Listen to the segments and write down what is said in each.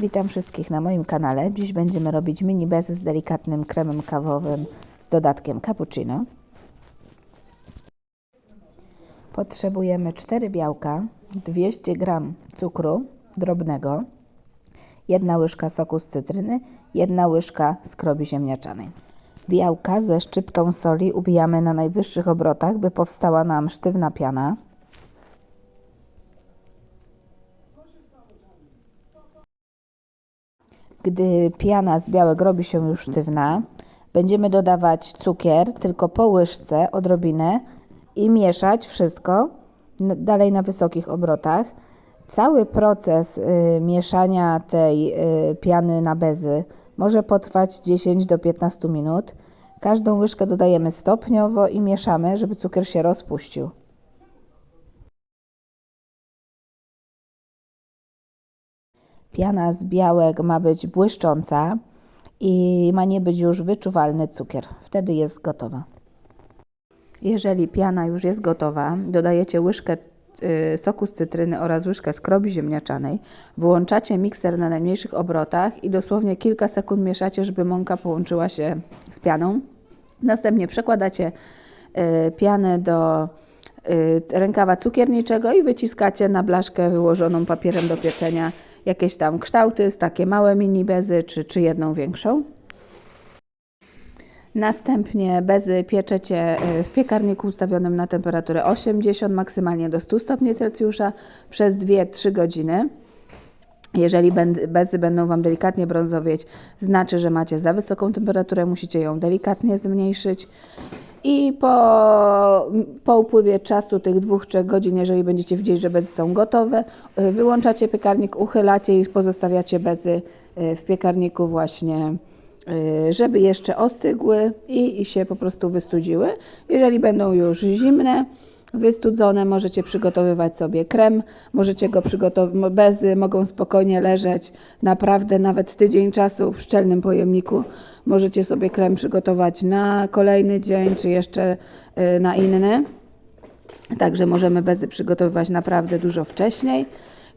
Witam wszystkich na moim kanale. Dziś będziemy robić mini bezy z delikatnym kremem kawowym z dodatkiem cappuccino. Potrzebujemy 4 białka, 200 g cukru drobnego, jedna łyżka soku z cytryny, jedna łyżka skrobi ziemniaczanej. Białka ze szczyptą soli ubijamy na najwyższych obrotach, by powstała nam sztywna piana. Gdy piana z białek robi się już sztywna, będziemy dodawać cukier, tylko po łyżce, odrobinę i mieszać wszystko dalej na wysokich obrotach. Cały proces y, mieszania tej y, piany na bezy może potrwać 10 do 15 minut. Każdą łyżkę dodajemy stopniowo i mieszamy, żeby cukier się rozpuścił. Piana z białek ma być błyszcząca i ma nie być już wyczuwalny cukier. Wtedy jest gotowa. Jeżeli piana już jest gotowa, dodajecie łyżkę y, soku z cytryny oraz łyżkę skrobi ziemniaczanej. Wyłączacie mikser na najmniejszych obrotach i dosłownie kilka sekund mieszacie, żeby mąka połączyła się z pianą. Następnie przekładacie y, pianę do y, rękawa cukierniczego i wyciskacie na blaszkę wyłożoną papierem do pieczenia jakieś tam kształty, takie małe mini bezy czy, czy jedną większą. Następnie bezy pieczecie y, w piekarniku ustawionym na temperaturę 80, maksymalnie do 100 stopni Celsjusza przez 2-3 godziny. Jeżeli bezy będą Wam delikatnie brązowieć, znaczy, że macie za wysoką temperaturę, musicie ją delikatnie zmniejszyć. I po, po upływie czasu tych dwóch, trzech godzin, jeżeli będziecie widzieć, że bezy są gotowe, y, wyłączacie piekarnik, uchylacie i pozostawiacie bezy y, w piekarniku właśnie, y, żeby jeszcze ostygły i, i się po prostu wystudziły. Jeżeli będą już zimne, wystudzone, możecie przygotowywać sobie krem, możecie go przygotować, bezy mogą spokojnie leżeć naprawdę nawet tydzień czasu w szczelnym pojemniku. Możecie sobie krem przygotować na kolejny dzień, czy jeszcze y, na inny. Także możemy bezy przygotowywać naprawdę dużo wcześniej.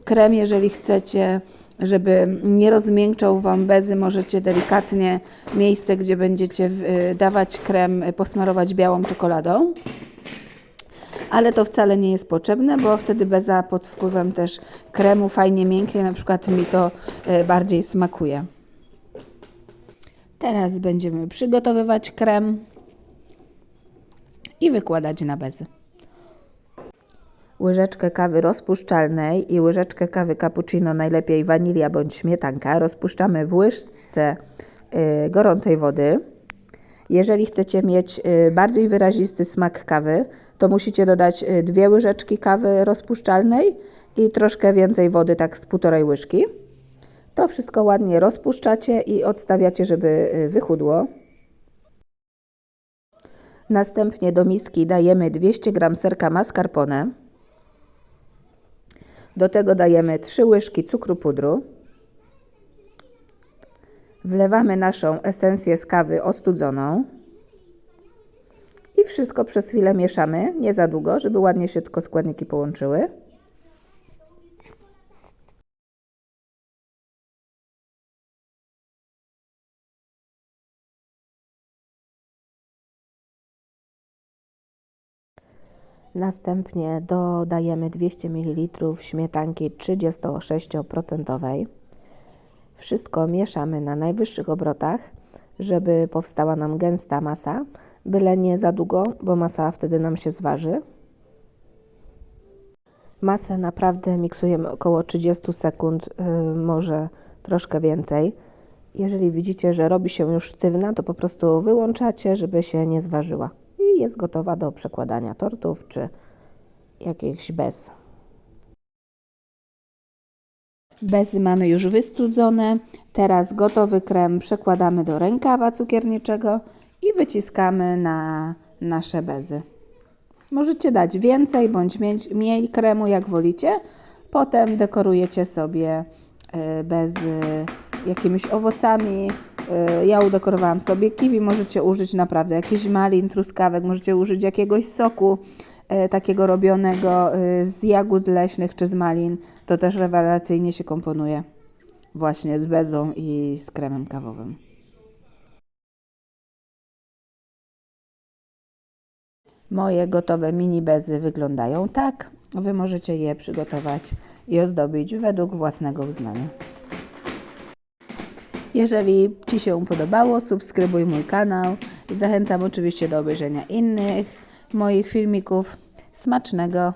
Krem, jeżeli chcecie, żeby nie rozmiękczał Wam bezy, możecie delikatnie miejsce, gdzie będziecie y, dawać krem, y, posmarować białą czekoladą ale to wcale nie jest potrzebne, bo wtedy beza pod wpływem też kremu fajnie mięknie, na przykład mi to e, bardziej smakuje. Teraz będziemy przygotowywać krem i wykładać na bezy. Łyżeczkę kawy rozpuszczalnej i łyżeczkę kawy cappuccino, najlepiej wanilia bądź śmietanka, rozpuszczamy w łyżce y, gorącej wody. Jeżeli chcecie mieć y, bardziej wyrazisty smak kawy, to musicie dodać y, dwie łyżeczki kawy rozpuszczalnej i troszkę więcej wody, tak z półtorej łyżki. To wszystko ładnie rozpuszczacie i odstawiacie, żeby y, wychudło. Następnie do miski dajemy 200 g serka mascarpone. Do tego dajemy 3 łyżki cukru pudru. Wlewamy naszą esencję z kawy ostudzoną. I wszystko przez chwilę mieszamy, nie za długo, żeby ładnie się tylko składniki połączyły. Następnie dodajemy 200 ml śmietanki 36%. Wszystko mieszamy na najwyższych obrotach, żeby powstała nam gęsta masa, byle nie za długo, bo masa wtedy nam się zważy. Masę naprawdę miksujemy około 30 sekund, yy, może troszkę więcej. Jeżeli widzicie, że robi się już sztywna, to po prostu wyłączacie, żeby się nie zważyła. I jest gotowa do przekładania tortów czy jakichś bez. Bezy mamy już wystudzone. Teraz gotowy krem przekładamy do rękawa cukierniczego i wyciskamy na nasze bezy. Możecie dać więcej bądź mniej kremu, jak wolicie. Potem dekorujecie sobie y, bezy jakimiś owocami. Y, Ja udekorowałam sobie kiwi, możecie użyć naprawdę jakichś malin, truskawek, możecie użyć jakiegoś soku y, takiego robionego z jagód leśnych czy z malin. To też rewelacyjnie się komponuje. właśnie z bezą i z kremem kawowym. Moje gotowe mini bezy wyglądają tak. Wy możecie je przygotować i ozdobić według własnego uznania. Jeżeli Ci się podobało, subskrybuj mój kanał. Zachęcam oczywiście do obejrzenia innych moich filmików. Smacznego!